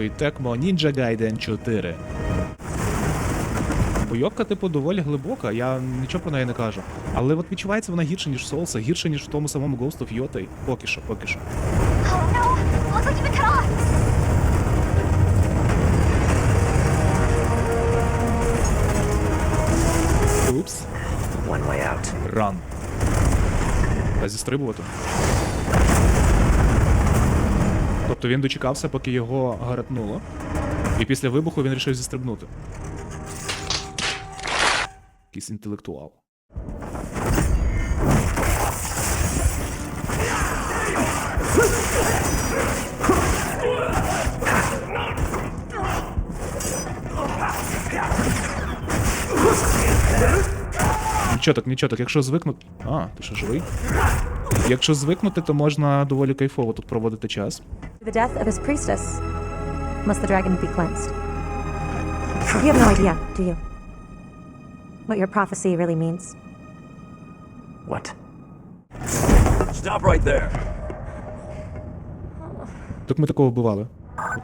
Ой, Tecmo Ninja Gaiden 4. Бойовка, типу, доволі глибока, я нічого про неї не кажу. Але от відчувається вона гірше, ніж в Soul's, гірше, ніж в тому самому Ghost of Yotei. Поки що, поки що. No! Looks like Тобто він дочекався, поки його гаратнуло. І після вибуху він вирішив зістрибнути. Якийсь інтелектуал. Нічого так, нічого так, якщо звикнути. А, ти що живий? Якщо звикнути, то можна доволі кайфово тут проводити час. The death of his priestess. Must the dragon be cleansed? You have no idea, do you? What your prophecy really means? What? Stop right there. Так ми такого вбивали.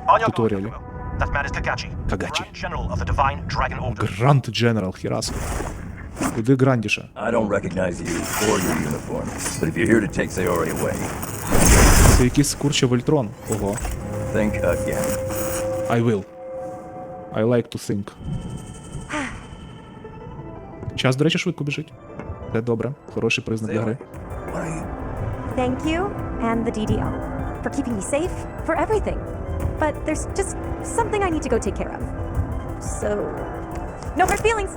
On Туторіалі. That man is Kagachi, Kagachi. Grand General of the Divine Dragon Order. Гранд Дженерал, хіраско. Куди грандіше? I don't recognize you or your uniform, but if you're here to take Sayori away, Це якийсь курче Вольтрон. Ого. think again. I will. I like to think. Час, до речі, швидко біжить. Це добре. Хороший признак для гри. What are you? Thank you and the DDO for keeping me safe, for everything. But there's just something I need to go take care of. So, no hard feelings.